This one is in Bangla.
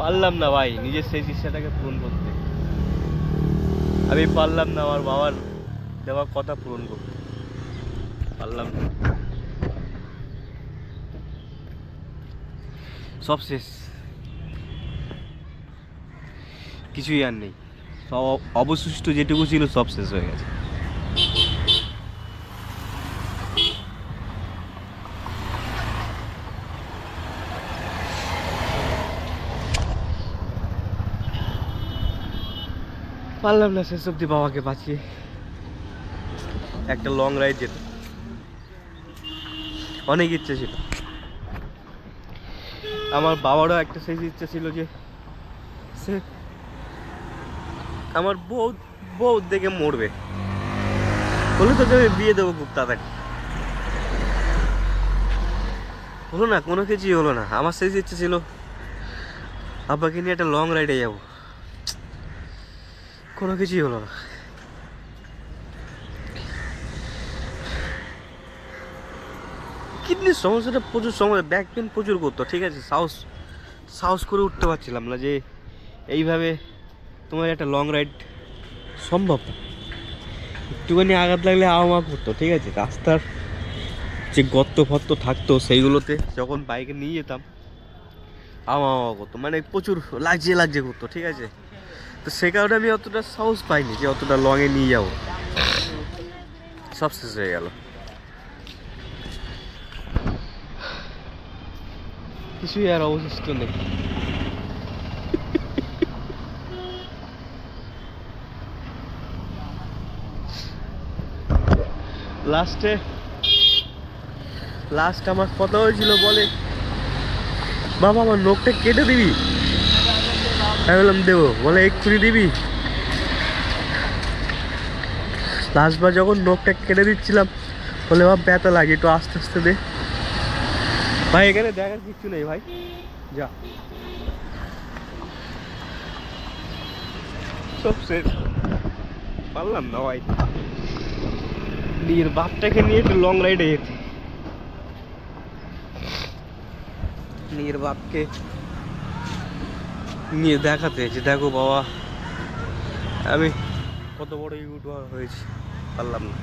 পারলাম না ভাই, নিজের সেই ইচ্ছাটাকে পূরণ করতে। আমি পারলাম না আমার বাবার দেওয়া কথা পূরণ করতে। পারলাম না। সব শেষ। কিছুই আর নেই। সব অবশিষ্ট যেটুকু ছিল সব শেষ হয়ে গেছে। পারলাম না শেষ অব্দি বাবাকে বাঁচিয়ে। একটা লং রাইড যেত। অনেক ইচ্ছে ছিল। আমার বাবারও একটা শেষ ইচ্ছে ছিল যে সে আমার বউ বউ দেখে মরবে। বলে তোকে আমি বিয়ে দেবো খুব তাড়াতাড়ি। হলো না, কোনো কিছুই হলো না। আমার শেষ ইচ্ছে ছিল, আব্বাকে নিয়ে একটা লং রাইডে যাব। কোনো কিছুই হলো না। কিডনির সমস্যাটা প্রচুর সময় ব্যাক পেন প্রচুর করতো, ঠিক আছে? সাহস সাহস করে উঠতে পারছিলাম না যে এইভাবে তোমার একটা লং রাইড সম্ভব। না। একটুখানি আঘাত লাগলে আওয়া করতো, ঠিক আছে? রাস্তার যে গর্ত ফর্ত থাকতো সেইগুলোতে যখন বাইকে নিয়ে যেতাম আওয়া আওয়া করতো। মানে প্রচুর লাগছে লাগছে করতো, ঠিক আছে? তো সে কারণে আমি অতটা সাহস পাইনি যে অতটা লংয়ে নিয়ে যাব। সব শেষ হয়ে গেল। কিছুই আর অবশিষ্ট নেই। লাস্টে, লাস্ট আমার কথা হয়েছিল বলে, বাবা, আমার নখটা কেটে দিবি? আমি বললাম, দেবো। বলে এক্ষুনি দিবি? লাস্টবার যখন নখটা কেটে দিচ্ছিলাম, বলে বাবা ব্যথা লাগে, একটু আস্তে আস্তে দে। ভাই, এখানে দেখার কিচ্ছু নেই, ভাই। যা। সব শেষ। পারলাম না, ভাই। নিজের বাপটাকে নিয়ে একটু লং রাইডে যেতে নিজের বাপকে নিয়ে দেখাতে যে দেখো বাবা আমি কত বড় ইউটিউবার হয়েছি পারলাম না।